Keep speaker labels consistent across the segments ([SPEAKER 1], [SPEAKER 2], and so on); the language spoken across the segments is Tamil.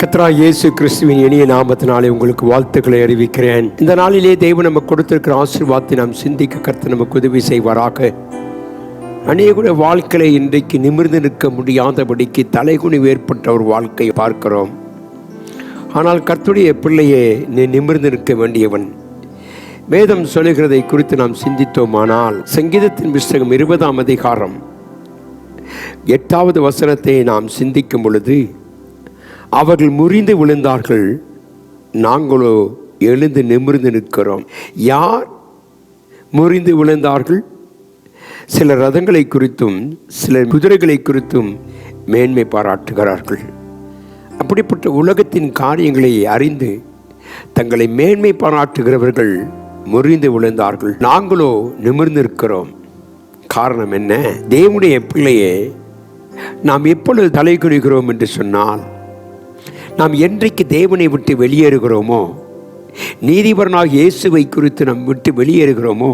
[SPEAKER 1] கத்ரா இயேசு கிறிஸ்துவின் இனிய நாமத்தினாலே உங்களுக்கு வாழ்த்துக்களை அறிவிக்கிறேன். இந்த நாளிலே தெய்வம் நமக்கு கொடுத்திருக்கிற ஆசீர்வாதத்தை நாம் சிந்திக்க கருத்து நமக்கு உதவி செய்வாராக. அநேகுடைய வாழ்க்கையை இன்றைக்கு நிமிர்ந்து நிற்க முடியாதபடிக்கு தலைகுனிவு ஏற்பட்ட ஒரு வாழ்க்கையை பார்க்கிறோம். ஆனால் கர்த்துடைய பிள்ளையே நீ நிமிர்ந்து நிற்க வேண்டியவன். வேதம் சொல்லுகிறதை குறித்து நாம் சிந்தித்தோமானால் சங்கீதத்தின் புஸ்தகம் இருபதாம் அதிகாரம் எட்டாவது வசனத்தை நாம் சிந்திக்கும் பொழுது அவர்கள் முறிந்து விழுந்தார்கள். நாங்களோ எழுந்து நிமிர்ந்து நிற்கிறோம். யார் முறிந்து விழுந்தார்கள்? சில ரதங்களை குறித்தும் சில குதிரைகளை குறித்தும் மேன்மை பாராட்டுகிறார்கள். அப்படிப்பட்ட உலகத்தின் காரியங்களை அறிந்து தங்களை மேன்மை பாராட்டுகிறவர்கள் முறிந்து விழுந்தார்கள். நாங்களோ நிமிர்ந்து இருக்கிறோம் காரணம் என்ன? தேவனுடைய பிள்ளையே நாம் எப்பொழுது தலை குனிகிறோம் என்று சொன்னால் நாம் என்றைக்கு தேவனை விட்டு வெளியேறுகிறோமோ நீதிபரனாக இயேசுவை குறித்து நாம் விட்டு வெளியேறுகிறோமோ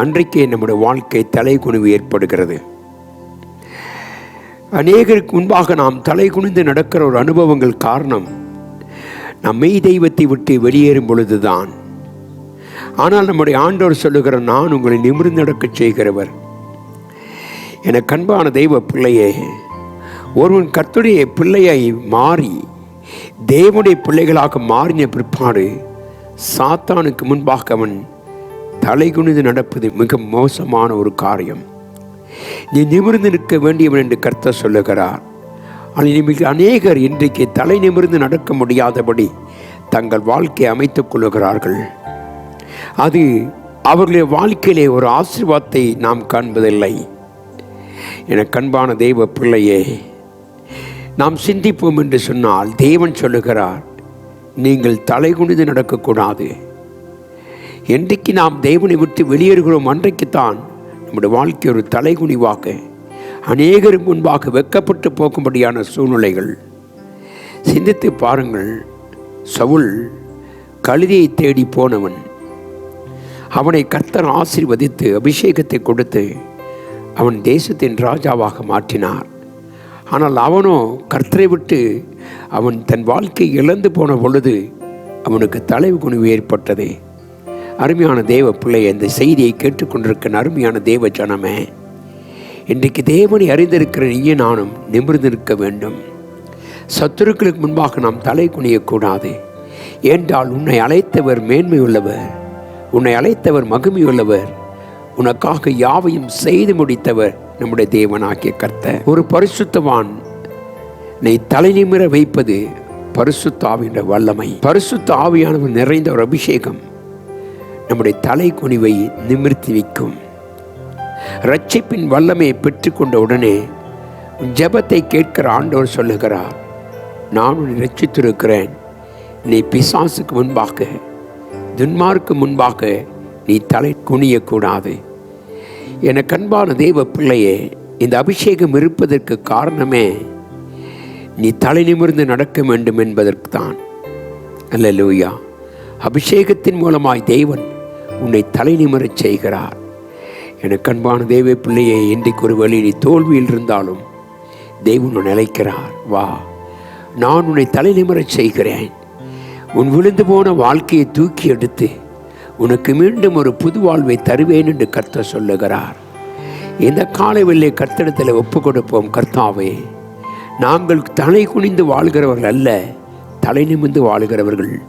[SPEAKER 1] அன்றைக்கே நம்முடைய வாழ்க்கை தலை குனிவு ஏற்படுகிறது. அநேகருக்கு முன்பாக நாம் தலை குனிந்து நடக்கிற ஒரு அனுபவங்கள் காரணம் நம் மெய் தெய்வத்தை விட்டு வெளியேறும் பொழுதுதான். ஆனால் நம்முடைய ஆண்டோர் சொல்லுகிற நான் உங்களை நிமிர்ந்து நடக்கச் செய்கிறவர். என கண்பான தெய்வ பிள்ளையே ஒருவன் கத்துடைய பிள்ளையை மாறி தேவனுடைய பிள்ளைகளாக மாறின பிற்பாடு சாத்தானுக்கு முன்பாக அவன் தலைகுனிந்து நடப்பது மிக மோசமான ஒரு காரியம். நீ நிமிர்ந்து நிற்க வேண்டியவன் என்று கர்த்த சொல்லுகிறார். ஆனால் மிக அநேகர் இன்றைக்கு தலை நிமிர்ந்து நடக்க முடியாதபடி தங்கள் வாழ்க்கையை அமைத்துக் கொள்ளுகிறார்கள். அது அவர்களுடைய வாழ்க்கையிலே ஒரு ஆசீர்வாதத்தை நாம் காண்பதில்லை. என கண்பான தெய்வ பிள்ளையே நாம் சிந்திப்போம் என்று சொன்னால் தேவன் சொல்லுகிறார் நீங்கள் தலை குனிந்து நடக்கக்கூடாது. என்றைக்கு நாம் தேவனை விட்டு வெளியேறுகிறோம் அன்றைக்குத்தான் நம்முடைய வாழ்க்கை ஒரு தலைகுனிவாக அநேகர் முன்பாக வெக்கப்பட்டு போகும்படியான சூழ்நிலைகள். சிந்தித்து பாருங்கள் சவுல் கழுதியை தேடி போனவன். அவனை கர்த்தர் ஆசிர்வதித்து அபிஷேகத்தை கொடுத்து அவன் தேசத்தின் ராஜாவாக மாற்றினார். ஆனால் அவனோ கர்த்தரை விட்டு அவன் தன் வாழ்க்கை இழந்து போன பொழுது அவனுக்கு தலைவு குனிவு ஏற்பட்டது. அருமையான தேவ பிள்ளை அந்த செய்தியை கேட்டுக்கொண்டிருக்கிற அருமையான தேவ ஜனமே இன்றைக்கு தேவனை அறிந்திருக்கிற நீயே நானும் நிமிர்ந்திருக்க வேண்டும். சத்துருக்களுக்கு முன்பாக நாம் தலை குனியக்கூடாது. ஏன்றால் உன்னை அழைத்தவர் மேன்மை உள்ளவர் உன்னை அழைத்தவர் மகிமை உள்ளவர் உனக்காக யாவையும் செய்து முடித்தவர் நம்முடைய தேவனாகிய கர்த்த ஒரு பரிசுத்தவான் நீ தலை நிமிர வைப்பது பரிசுத்த ஆவியின் வல்லமை. பரிசுத்த ஆவியானவர் நிறைந்த ஒரு அபிஷேகம். நம்முடைய தலை குனிவை நிமிர்த்தி வைக்கும். ரட்சிப்பின் வல்லமையை பெற்றுக்கொண்ட உடனே ஜெபத்தை கேட்கிற ஆண்டவர் சொல்லுகிறார் நான் உன்னை ரட்சித்திருக்கிறேன். நீ பிசாசுக்கு முன்பாக துன்மார்க்கு முன்பாக நீ தலை குனியக்கூடாது. என கண்பான தெய்வ பிள்ளையே இந்த அபிஷேகம் இருப்பதற்கு காரணமே நீ தலை நிமிர்ந்து நடக்க வேண்டும் என்பதற்கு தான் அல்ல லூயா அபிஷேகத்தின் மூலமாய் தேவன் உன்னை தலை நிமிரச் செய்கிறார். என கண்பான தெய்வ பிள்ளையே இன்றைக்கு ஒரு வழி நீ தோல்வியில் இருந்தாலும் தெய்வன் நிலைக்கிறார் வா நான் உன்னை தலை நிமிரச் செய்கிறேன். உன் விழுந்து போன வாழ்க்கையை தூக்கி எடுத்து உனக்கு மீண்டும் ஒரு புது வாழ்வை தருவேன் என்று கர்த்தர் சொல்லுகிறார். இந்த காலை வெள்ளை கர்த்தடத்தில் ஒப்பு கொடுப்போம் கர்த்தாவே. நாங்கள் தலை குனிந்து வாழ்கிறவர்கள் அல்ல தலை நிமிர்ந்து வாழ்கிறவர்கள்.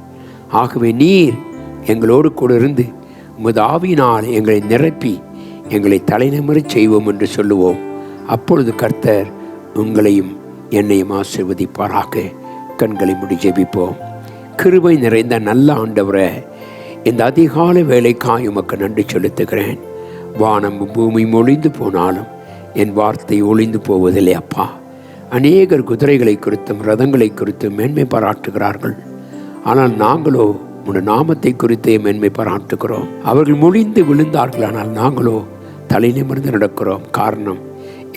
[SPEAKER 1] ஆகவே நீர் எங்களோடு கூட இருந்து உமது எங்களை நிரப்பி எங்களை தலைநிமிர செய்வோம் என்று சொல்லுவோம். அப்பொழுது கர்த்தர் உங்களையும் என்னையும் ஆசிர்வதிப்பாராக. கண்களை முடி ஜெபிப்போம். கிருபை நிறைந்த நல்ல ஆண்டவரை இந்த அதிகாலை வேலைக்காய் உமக்கு நன்றி செலுத்துகிறேன். வானம் பூமி ஒளிந்து போனாலும் என் வார்த்தை ஒளிந்து போவதில்லை அப்பா. அநேகர் குதிரைகளை குறித்தும் ரதங்களை குறித்தும் மேன்மை பாராட்டுகிறார்கள். ஆனால் நாங்களோ உன் நாமத்தை குறித்தே மேன்மை பாராட்டுகிறோம். அவர்கள் மொழிந்து விழுந்தார்கள் ஆனால் நாங்களோ தலை நிமிர்ந்து நடக்கிறோம். காரணம்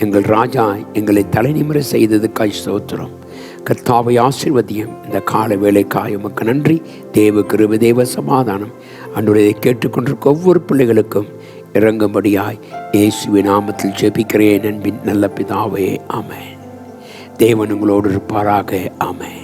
[SPEAKER 1] எங்கள் ராஜா எங்களை தலை நிமிர செய்ததுக்காய் ஸ்தோத்திரம். கத்தாவை ஆசிர்வதியம். இந்த கால வேலைக்காய் உமக்கு நன்றி. தேவ கிருப தேவ சமாதானம். அன்றுடைய கேட்டுக்கொண்டிருக்க ஒவ்வொரு பிள்ளைகளுக்கும் இறங்கும்படியாய் இயேசுவின் நாமத்தில் ஜெபிக்கிறேன் அன்பின் நல்ல பிதாவே. ஆமென். தேவன் உங்களோடு இருப்பாராக. ஆமென்.